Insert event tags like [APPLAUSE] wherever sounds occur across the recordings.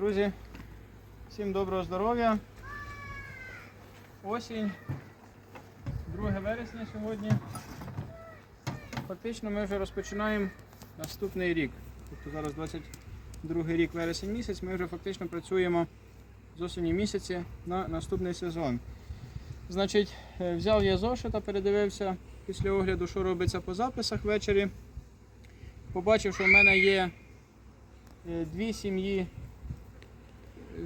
Друзі, всім доброго здоров'я. Осінь, 2 вересня сьогодні. Фактично ми вже розпочинаємо наступний рік. Тобто зараз 22 рік вересень місяць, ми вже фактично працюємо з осені місяці на наступний сезон. Значить, е, взяв я зошита, передивився після огляду, що робиться по записах ввечері. Побачив, що в мене є е, дві сім'ї,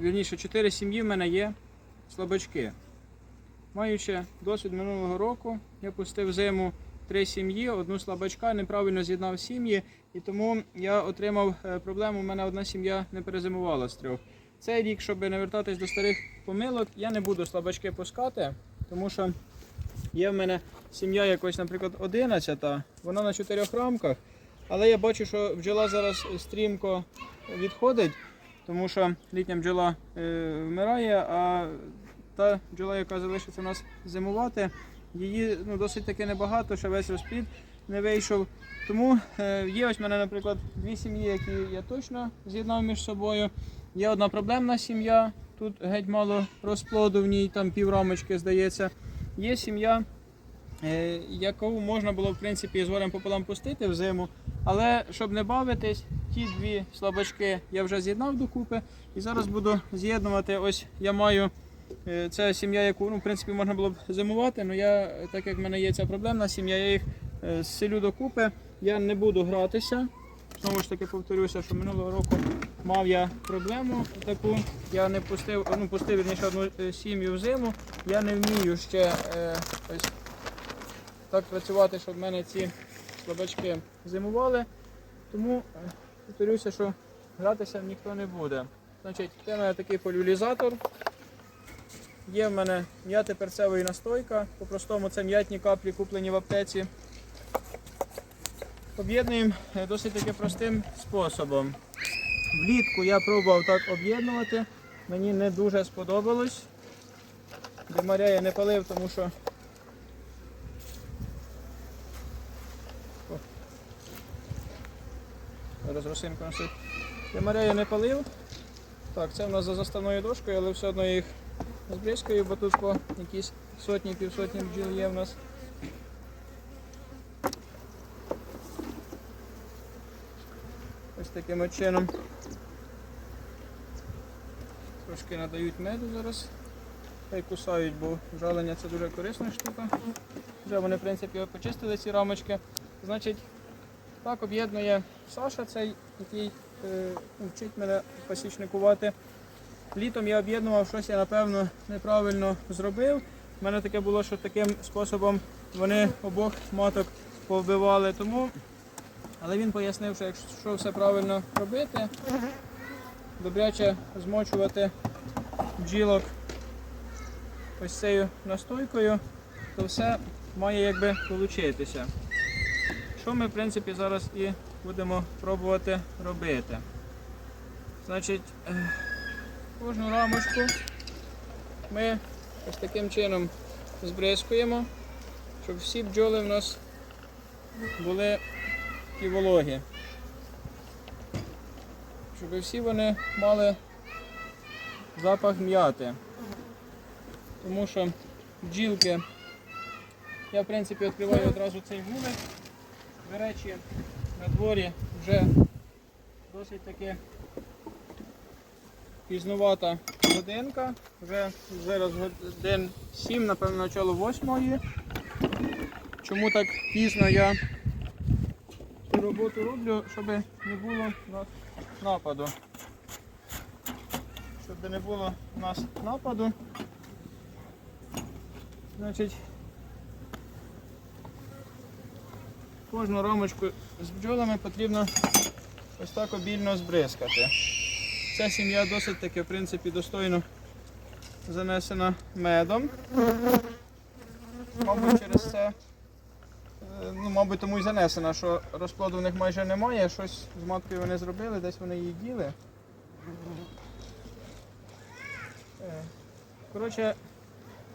вірніше, чотири сім'ї в мене є слабачки. Маючи досвід минулого року, я пустив зиму три сім'ї, одну слабачка, неправильно з'єднав сім'ї, і тому я отримав е, проблему. У мене одна сім'я не перезимувала з трьох. Цей рік, щоб не вертатись до старих помилок, я не буду слабачки пускати, тому що є в мене сім'я якось, наприклад, 11, вона на чотирьох рамках. Але я бачу, що бджола зараз стрімко відходить, тому що літня бджола е, вмирає, а та бджола, яка залишиться у нас зимувати, її ну, досить таки небагато, ще весь розплід не вийшов. Тому е, є ось в мене, наприклад, дві сім'ї, які я точно з'єднав між собою. Є одна проблемна сім'я, тут геть мало розплоду в ній, там піврамочки здається. Є сім'я, яку можна було в принципі з горем пополам пустити в зиму. Але щоб не бавитись, ті дві слабачки я вже з'єднав докупи. І зараз буду з'єднувати. Ось я маю е, це сім'я, яку ну, в принципі можна було б зимувати. але я, так як в мене є ця проблемна сім'я, я їх е, зселю докупи. Я не буду гратися. Знову ж таки повторюся, що минулого року мав я проблему таку. Я не пустив, ну пустив одну е, сім'ю в зиму. Я не вмію ще е, ось так працювати, щоб в мене ці слабачки зимували. Тому е, повторюся, що гратися ніхто не буде. Значить, це в мене такий полюлізатор. Є в мене м'яти перцевої настойка. По-простому це м'ятні каплі, куплені в аптеці. Об'єднуємо е, досить таки простим способом. Влітку я пробував так об'єднувати. Мені не дуже сподобалось. Димаря я не палив, тому що Зараз росинку носить. Димаря я не палив. Так, це в нас за заставною дошкою, але все одно їх збризкаю, бо тут по якісь сотні, півсотні бджіл є в нас. Ось таким чином. Трошки надають меду зараз. Хай кусають, бо жалення це дуже корисна штука. Вже вони, в принципі, почистили ці рамочки. Значить, так об'єднує Саша, цей, який е, вчить мене пасічникувати. Літом я об'єднував щось, я напевно неправильно зробив. У мене таке було, що таким способом вони обох маток повбивали. Тому, але він пояснив, що якщо все правильно робити, добряче змочувати бджілок ось цією настойкою, то все має якби получитися. Що ми в принципі зараз і будемо пробувати робити. Значить, кожну рамочку ми ось таким чином збризкуємо, щоб всі бджоли в нас були і вологі. Щоб всі вони мали запах м'яти. Тому що бджілки, я в принципі відкриваю одразу цей вулик. До речі, на дворі вже досить таки пізнувата годинка. Вже зараз годин 7, напевно, начало 8. Чому так пізно я цю роботу роблю, щоб не було у нас нападу. Щоб не було у нас нападу. Значить, Кожну рамочку з бджолами потрібно ось так обільно збризкати. Ця сім'я досить таки, в принципі, достойно занесена медом. Мабуть, через це, е, ну, мабуть, тому і занесена, що розплоду в них майже немає, щось з маткою вони зробили, десь вони її діли. Е, Коротше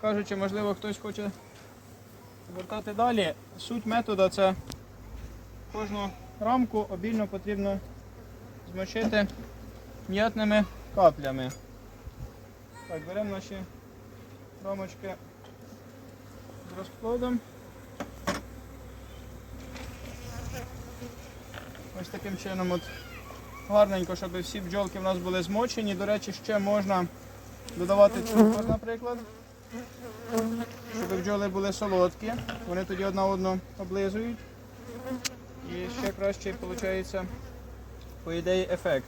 кажучи, можливо, хтось хоче вертати далі. Суть методу це кожну рамку обільно потрібно змочити м'ятними каплями. Так, беремо наші рамочки з розплодом. Ось таким чином от гарненько, щоб всі бджолки в нас були змочені. До речі, ще можна додавати цукор, наприклад. Щоб бджоли були солодкі. Вони тоді одна одну облизують. І ще краще виходить, по ідеї, ефект.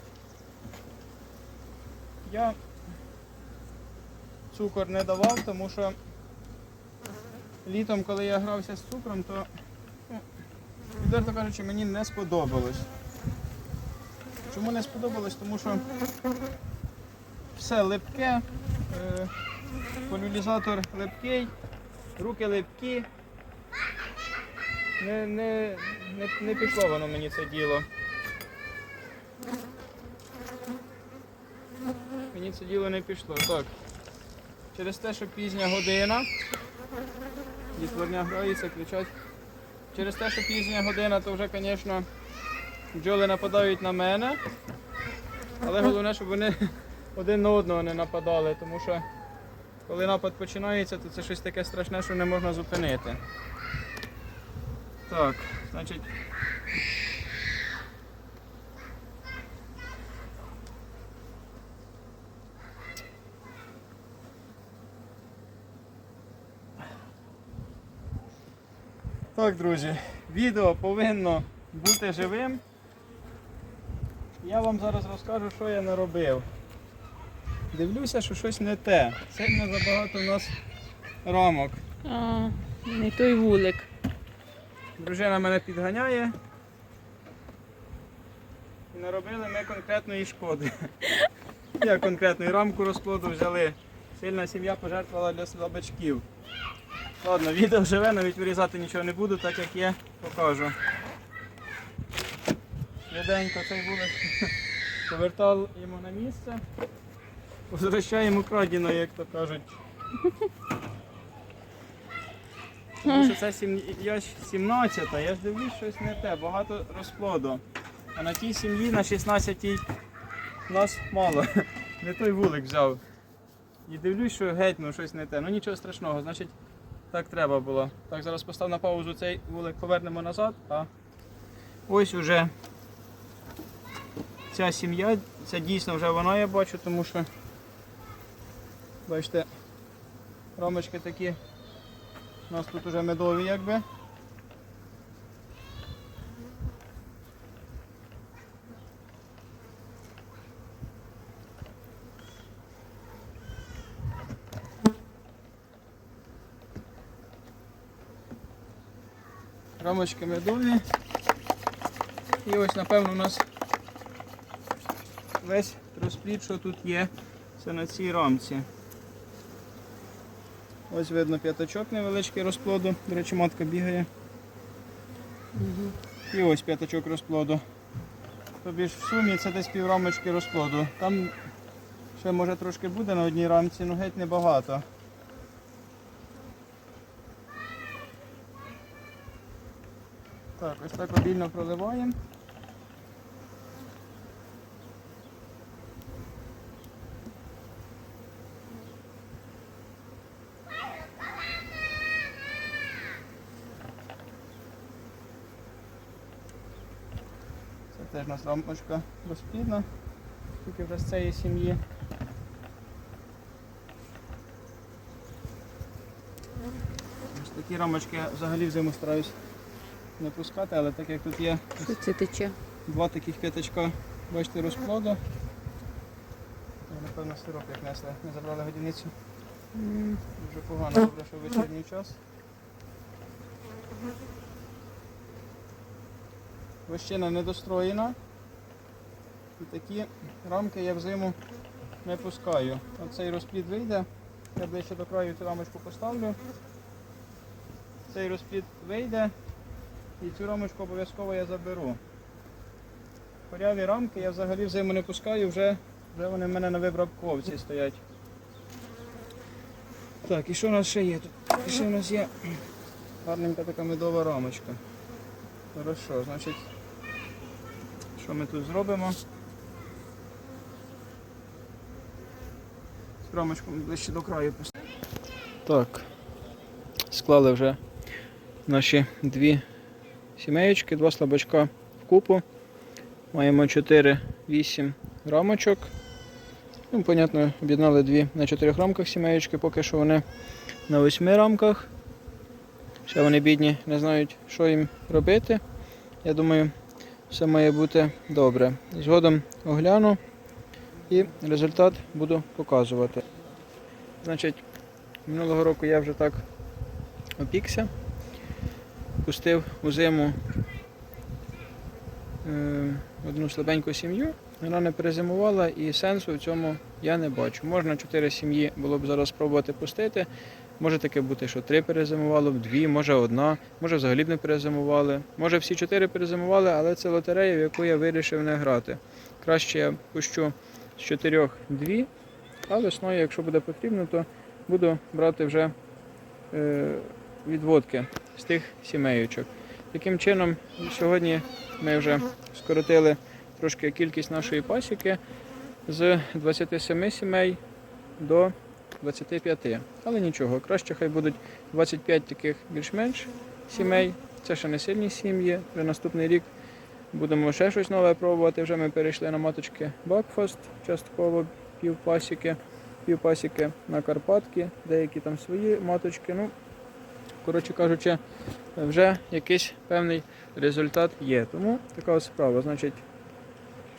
Я цукор не давав, тому що літом, коли я грався з цукром, то, ну, відверто кажучи, мені не сподобалось. Чому не сподобалось? Тому що все липке, е, полюлізатор липкий, руки липкі. Не, не, не, не пішло воно мені це діло. Мені це діло не пішло. Так. Через те, що пізня година. Дітворня грається, кричать. Через те, що пізня година, то вже, звісно, бджоли нападають на мене. Але головне, щоб вони [LAUGHS] один на одного не нападали, тому що коли напад починається, то це щось таке страшне, що не можна зупинити. Так, значить. Так, друзі, відео повинно бути живим. Я вам зараз розкажу, що я наробив. Дивлюся, що щось не те. Сильно забагато у нас рамок. А, не той вулик. Дружина мене підганяє. І наробили ми конкретної шкоди. [LAUGHS] Я конкретну рамку розплоду взяли. Сильна сім'я пожертвувала для слабачків. Ладно, відео живе, навіть вирізати нічого не буду, так як є, покажу. Швиденько цей вулик [LAUGHS] повертав йому на місце. Возвращаємо крадіно, як то кажуть. [LAUGHS] Тому що це сім'я 17, я ж дивлюсь, щось не те, багато розплоду. А на тій сім'ї, на 16-й, нас мало. [LAUGHS] Не той вулик взяв. І дивлюсь, що геть ну, щось не те. Ну нічого страшного, значить так треба було. Так, зараз постав на паузу цей вулик, повернемо назад, а ось уже ця сім'я, це дійсно вже вона я бачу, тому що бачите, рамочки такі. У нас тут уже медові якби. Рамочки медові. І ось напевно у нас весь розплід, що тут є, це на цій рамці. Ось видно п'ятачок невеличкий розплоду. До речі, матка бігає. І ось п'ятачок розплоду. Тобі ж в сумі це десь піврамочки розплоду. Там ще може трошки буде на одній рамці, але геть небагато. Так, ось так обільно проливаємо. Теж у нас рамочка розплідна, тільки вже з цієї сім'ї. Ось такі рамочки я взагалі взиму стараюсь не пускати, але так як тут є Що це тече? два таких п'ятачка, бачите, розплоду. Напевно, сироп як несли, не забрали годівницю. Дуже погано, добре, що вечірній час. Вощина недостроєна. І такі рамки я взиму не пускаю. Оцей розплід вийде. Я ближче до краю цю рамочку поставлю. Цей розплід вийде і цю рамочку обов'язково я заберу. Коряві рамки я взагалі взиму не пускаю, вже, вже вони в мене на вибрабковці стоять. Так, і що у нас ще є тут? І ще у нас є гарненька така медова рамочка. Хорошо, значить, що ми тут зробимо? рамочку ближче до краю поставимо. Так. Склали вже наші дві сімеєчки, два слабачка в купу. Маємо 4-8 рамочок. Ну, понятно, об'єднали дві на 4 рамках сімеєчки, поки що вони на 8 рамках. Ще вони бідні, не знають, що їм робити. Я думаю, все має бути добре. Згодом огляну і результат буду показувати. Значить, минулого року я вже так опікся, пустив у зиму е, одну слабеньку сім'ю. Вона не перезимувала і сенсу в цьому я не бачу. Можна чотири сім'ї було б зараз спробувати пустити. Може таке бути, що три перезимувало дві, може одна, може взагалі б не перезимували. Може всі чотири перезимували, але це лотерея, в яку я вирішив не грати. Краще я пущу з чотирьох дві, а весною, якщо буде потрібно, то буду брати вже е, відводки з тих сімейочок. Таким чином, сьогодні ми вже скоротили трошки кількість нашої пасіки з 27 сімей до 25. Але нічого, краще хай будуть 25 таких більш-менш сімей. Це ще не сильні сім'ї. Вже наступний рік будемо ще щось нове пробувати. Вже ми перейшли на маточки Бакфаст, частково півпасіки, півпасіки на Карпатки, деякі там свої маточки. Ну, коротше кажучи, вже якийсь певний результат є. Тому така справа. Значить,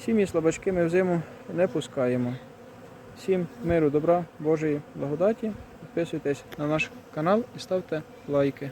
сім'ї слабачки ми взиму не пускаємо. Всім миру, добра, Божої благодаті. Підписуйтесь на наш канал і ставте лайки.